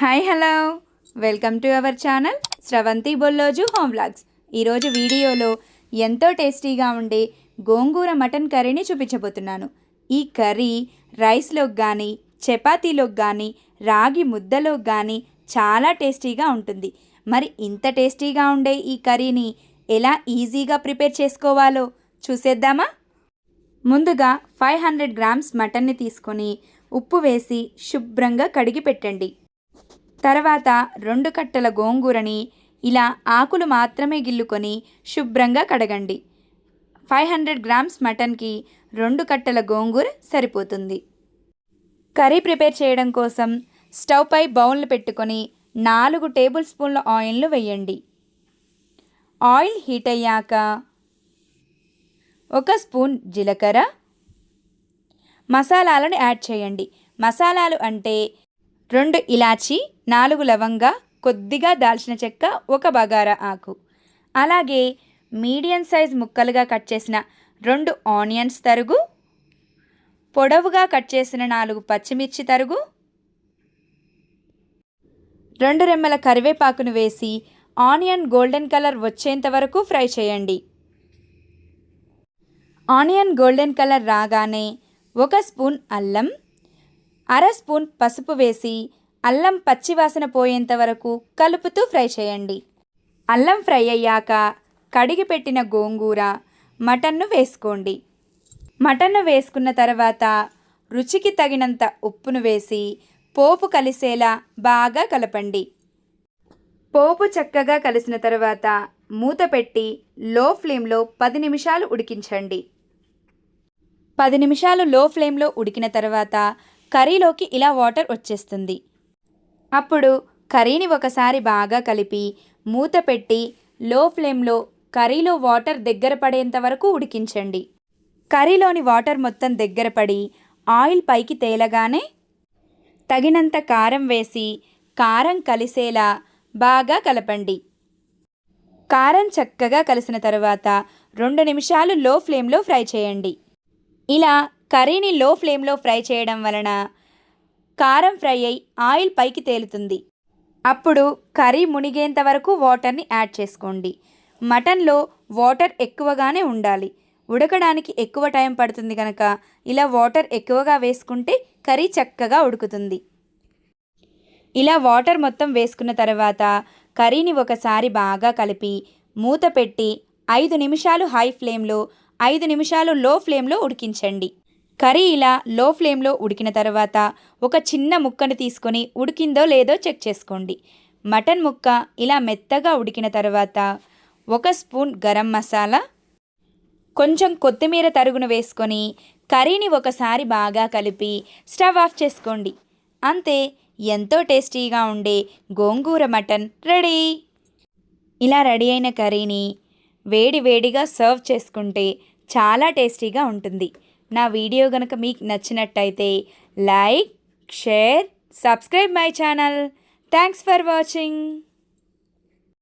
Hi hello. Welcome to our channel Sravanthi Bolloju home vlogs. ఈరోజు వీడియోలో ఎంతో టేస్టీగా ఉండే గోంగూర మటన్ కర్రీని చూపించబోతున్నాను. ఈ కర్రీ రైస్లోకి కానీ చపాతీలోకి కానీ రాగి ముద్దలోకి కానీ చాలా టేస్టీగా ఉంటుంది. మరి ఇంత టేస్టీగా ఉండే ఈ కర్రీని ఎలా ఈజీగా ప్రిపేర్ చేసుకోవాలో చూసేద్దామా? ముందుగా ఫైవ్ హండ్రెడ్ గ్రామ్స్ మటన్ని తీసుకొని ఉప్పు వేసి శుభ్రంగా కడిగి పెట్టండి. తర్వాత రెండు కట్టల గోంగూరని ఇలా ఆకులు మాత్రమే గిల్లుకొని శుభ్రంగా కడగండి. ఫైవ్ హండ్రెడ్ గ్రామ్స్ మటన్కి రెండు కట్టల గోంగూర సరిపోతుంది. కర్రీ ప్రిపేర్ చేయడం కోసం స్టవ్ పై బౌల్ని పెట్టుకొని నాలుగు టేబుల్ స్పూన్ల ఆయిల్ను వేయండి. ఆయిల్ హీట్ అయ్యాక ఒక స్పూన్ జీలకర్ర. మసాలాలను యాడ్ చేయండి. మసాలాలు అంటే రెండు ఇలాచి నాలుగు లవంగా కొద్దిగా దాల్చిన చెక్క ఒక బగారా ఆకు. అలాగే మీడియం సైజ్ ముక్కలుగా కట్ చేసిన రెండు ఆనియన్స్ తరుగు పొడవుగా కట్ చేసిన నాలుగు పచ్చిమిర్చి తరుగు రెండు రెమ్మల కరివేపాకును వేసి ఆనియన్ గోల్డెన్ కలర్ వచ్చేంత వరకు ఫ్రై చేయండి. ఆనియన్ గోల్డెన్ కలర్ రాగానే ఒక స్పూన్ అల్లం అర స్పూన్ పసుపు వేసి అల్లం పచ్చివాసన పోయేంత వరకు కలుపుతూ ఫ్రై చేయండి. అల్లం ఫ్రై అయ్యాక కడిగి పెట్టిన గోంగూర మటన్ను వేసుకోండి. మటన్ను వేసుకున్న తర్వాత రుచికి తగినంత ఉప్పును వేసి పోపు కలిసేలా బాగా కలపండి. పోపు చక్కగా కలిసిన తర్వాత మూత పెట్టి లో ఫ్లేమ్లో పది నిమిషాలు ఉడికించండి. పది నిమిషాలు లో ఫ్లేమ్లో ఉడికిన తర్వాత కర్రీలోకి ఇలా వాటర్ వచ్చేస్తుంది. అప్పుడు కర్రీని ఒకసారి బాగా కలిపి మూత పెట్టి లో ఫ్లేమ్లో కర్రీలో వాటర్ దగ్గర పడేంత వరకు ఉడికించండి. కర్రీలోని వాటర్ మొత్తం దగ్గర పడి ఆయిల్ పైకి తేలగానే తగినంత కారం వేసి కారం కలిసేలా బాగా కలపండి. కారం చక్కగా కలిసిన తర్వాత రెండు నిమిషాలు లో ఫ్లేమ్లో ఫ్రై చేయండి. ఇలా కర్రీని లో ఫ్లేమ్లో ఫ్రై చేయడం వలన కారం ఫ్రై అయి ఆయిల్ పైకి తేలుతుంది. అప్పుడు కర్రీ మునిగేంత వరకు వాటర్ని యాడ్ చేసుకోండి. మటన్లో వాటర్ ఎక్కువగానే ఉండాలి. ఉడకడానికి ఎక్కువ టైం పడుతుంది కనుక ఇలా వాటర్ ఎక్కువగా వేసుకుంటే కర్రీ చక్కగా ఉడుకుతుంది. ఇలా వాటర్ మొత్తం వేసుకున్న తర్వాత కర్రీని ఒకసారి బాగా కలిపి మూత పెట్టి ఐదు నిమిషాలు హై ఫ్లేమ్లో ఐదు నిమిషాలు లో ఫ్లేమ్లో ఉడికించండి. కర్రీ ఇలా లో ఫ్లేమ్లో ఉడికిన తర్వాత ఒక చిన్న ముక్కను తీసుకొని ఉడికిందో లేదో చెక్ చేసుకోండి. మటన్ ముక్క ఇలా మెత్తగా ఉడికిన తర్వాత ఒక స్పూన్ గరం మసాలా కొంచెం కొత్తిమీర తరుగును వేసుకొని కర్రీని ఒకసారి బాగా కలిపి స్టవ్ ఆఫ్ చేసుకోండి. అంతే ఎంతో టేస్టీగా ఉండే గోంగూర మటన్ రెడీ. ఇలా రెడీ అయిన కర్రీని వేడి వేడిగా సర్వ్ చేసుకుంటే చాలా టేస్టీగా ఉంటుంది. నా వీడియో కనుక మీకు నచ్చినట్టయితే like share subscribe my channel. Thanks for watching.